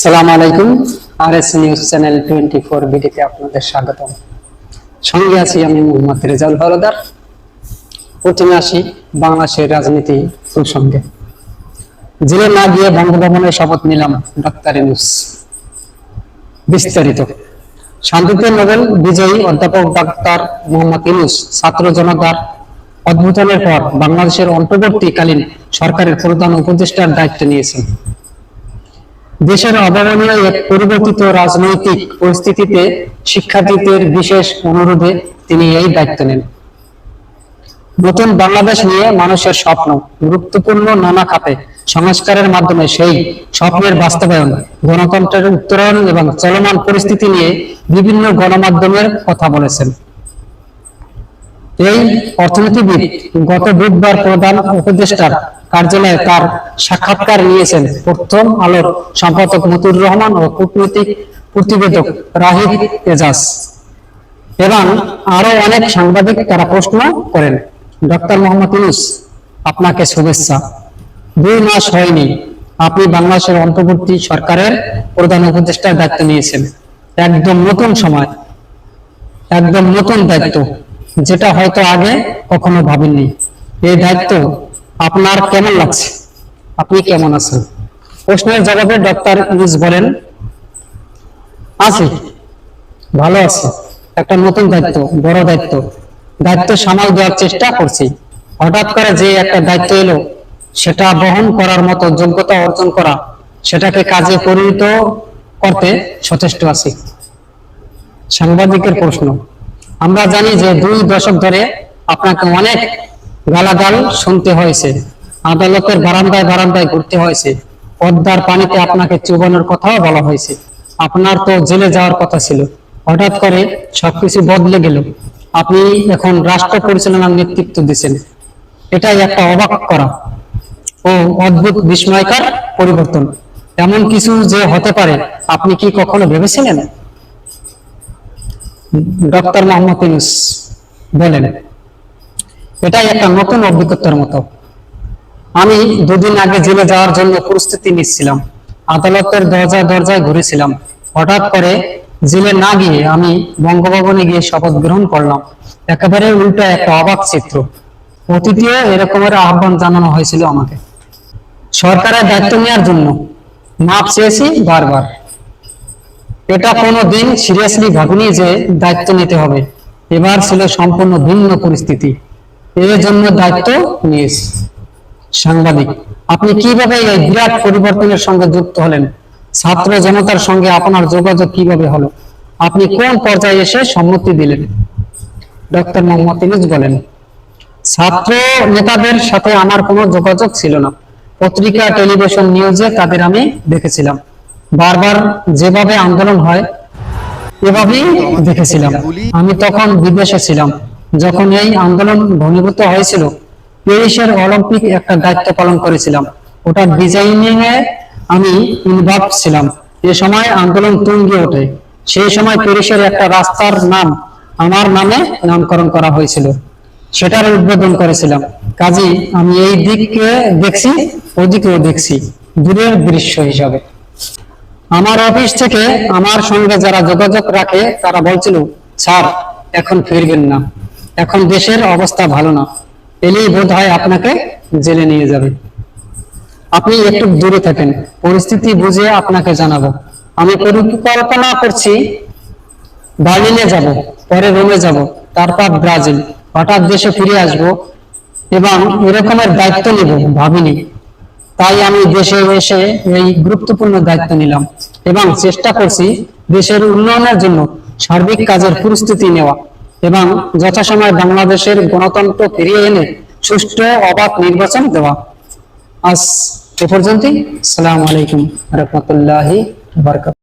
সালাম আলাইকুম R S news channel twenty four বিডিতে আপনাদের স্বাগতম। সঙ্গে আছি আমি মোহাম্মদ রেজাউল হলদার প্রথমে আসি বাংলাদেশের রাজনীতি প্রসঙ্গে। জেলে না গিয়ে শপথ নিলাম ডাক্তার ইউনুস। বিস্তারিত। শান্তিতে নোবেল বিজয়ী অধ্যাপক ডাক্তার মোহাম্মদ ইউনুস, ছাত্র জনতার অদ্ভুতনের পর বাংলাদেশের অন্তর্বর্তীকালীন সরকারের প্রধান উপদেষ্টার দায়িত্ব নিয়েছেন। দেশের অভাবনীয় এক পরিবর্তিত রাজনৈতিক পরিস্থিতিতে শিক্ষার্থীদের বিশেষ অনুরোধে তিনি এই দায়িত্ব নেন। নতুন বাংলাদেশ নিয়ে মানুষের স্বপ্ন, গুরুত্বপূর্ণ নানা খাতে সংস্কারের মাধ্যমে সেই স্বপ্নের বাস্তবায়ন, গণতন্ত্রের উত্তরণ এবং চলমান পরিস্থিতি নিয়ে বিভিন্ন গণমাধ্যমের কথা বলেছেন। এই অর্থনীতিবিদ গত বুধবার প্রধান উপদেষ্টার কার্যালয়ে তার সাক্ষাৎকার নিয়েছেন? প্রথম আলোর সম্পাদক মতিউর রহমান ও কূটনৈতিক প্রতিবেদক রাহিদ এজাজ। এবং আরও অনেক সাংবাদিক তারা প্রশ্ন করেন। ডক্টর মোহাম্মদ ইউনুস, আপনাকে শুভেচ্ছা। দুই মাস হয়নি, আপনি বাংলাদেশের অন্তর্বর্তী সরকারের প্রধান উপদেষ্টার দায়িত্ব নিয়েছেন। একদম নতুন সময়, একদম নতুন দায়িত্ব, যেটা হয়তো আগে কখনো ভাবেননি। এই দায়িত্ব আপনার কেমন লাগছে? আপনি কেমন আছেন? প্রশ্নের জবাবে ডক্টর ইউনুস বলেন, আছি, ভালো আছে। একটা নতুন দায়িত্ব, বড় দায়িত্ব। দায়িত্ব সামাল দেওয়ার চেষ্টা করছি। হঠাৎ করে যে একটা দায়িত্ব এলো, সেটা বহন করার মতো যোগ্যতা অর্জন করা, সেটাকে কাজে পরিণত করতে সচেষ্ট আছি। সাংবাদিকের প্রশ্ন, আমরা জানি যে দুই দশক ধরে আপনাকে অনেক গালাগাল শুনতে হয়েছে। আদালতের বারান্দায় বারান্দায় ঘুরতে হয়েছে। পদ্মার পানিতে আপনাকে চুবানোর কথাও বলা হয়েছে। আপনার তো জেলে যাওয়ার কথা ছিল। হঠাৎ করে সবকিছু বদলে গেল। আপনি এখন রাষ্ট্র পরিচালনার নেতৃত্ব দিচ্ছেন। এটাই একটা অবাক করা ও অদ্ভুত বিস্ময়কর পরিবর্তন। এমন কিছু যে হতে পারে, আপনি কি কখনো ভেবেছিলেন? ডক্টর মোহাম্মদ ইউনুস বলেন এটাই একটা নতুন অভিজ্ঞতার মতো। আমি দুদিন আগে জেলে যাওয়ার জন্য প্রস্তুতি নিচ্ছিলাম। আদালতের দরজায় দরজায় ঘুরেছিলাম। হঠাৎ করে জেলে না গিয়ে আমি বঙ্গভবনে গিয়ে শপথ গ্রহণ করলাম। একেবারে উল্টো একটা অবাক চিত্র। অতীতেও এরকমের আহ্বান জানানো হয়েছিল আমাকে। সরকারের দায়িত্ব নেওয়ার জন্য মাপ চেয়েছি বারবার। এটা কোনো দিন সিরিয়াসলি ভাবিনি যে দায়িত্ব নিতে হবে। এবার ছিল সম্পূর্ণ ভিন্ন পরিস্থিতি। এর জন্য দায়িত্ব নিয়েছি। সাংবাদিক, আপনি কীভাবে এই বিরাট পরিবর্তনের সঙ্গে যুক্ত হলেন? ছাত্র জনতার সঙ্গে আপনার যোগাযোগ কীভাবে হলো? আপনি কোন পর্যায়ে এসে সম্মতি দিলেন? ডক্টর মোহাম্মদ ইনুজ বলেন, ছাত্র নেতাদের সাথে আমার কোনো যোগাযোগ ছিল না। পত্রিকা, টেলিভিশন, নিউজে তাদের আমি দেখেছিলাম। বারবার যেভাবে আন্দোলন হয়, এভাবেই দেখেছিলাম। আমি তখন বিদেশে ছিলাম। যখন এই আন্দোলন ঘনীভূত হয়েছিল প্যারিসের অলিম্পিক একটা দায়িত্ব পালন করেছিলাম। ওটা ডিজাইনিং এ আমি ইনভলভ ছিলাম। এ সময় আন্দোলন তুঙ্গে ওঠে। সেই সময় প্যারিসের একটা রাস্তার নাম, আমার নামে নামকরণ করা হয়েছিল। সেটার উদ্বোধন করেছিলাম। কাজী আমি এই দিককে দেখছি, ওদিকেও দেখছি, দূরের দৃশ্য হিসাবে। আমার অফিস থেকে আমার সঙ্গে যারা যোগাযোগ রাখে, তারা বলছিল, স্যার, এখন ফিরবেন না। এখন দেশের অবস্থা ভালো না। এলেই বোধ হয় আপনাকে জেলে নিয়ে যাবে। আপনি একটু দূরে থাকেন, পরিস্থিতি বুঝে আপনাকে জানাব। আমি পরিকল্পনা করছি বার্লিনে যাব, পরে রোমে যাব, তারপর ব্রাজিল। হঠাৎ দেশে ফিরে আসব এবং এরকমের দায়িত্ব নেব, ভাবিনি। তাই আমি দেশে এসে এই গুরুত্বপূর্ণ দায়িত্ব নিলাম এবং চেষ্টা করছি দেশের উন্নয়নের জন্য সার্বিক কাজের প্রস্তুতি নেওয়া। এবং যথাসময়ে বাংলাদেশের গণতন্ত্র ফিরিয়ে এনে সুষ্ঠু অবাধ নির্বাচন দেওয়া। আজ এ পর্যন্তই। সালাম আলাইকুম রহমতুল্লাহি বারকাত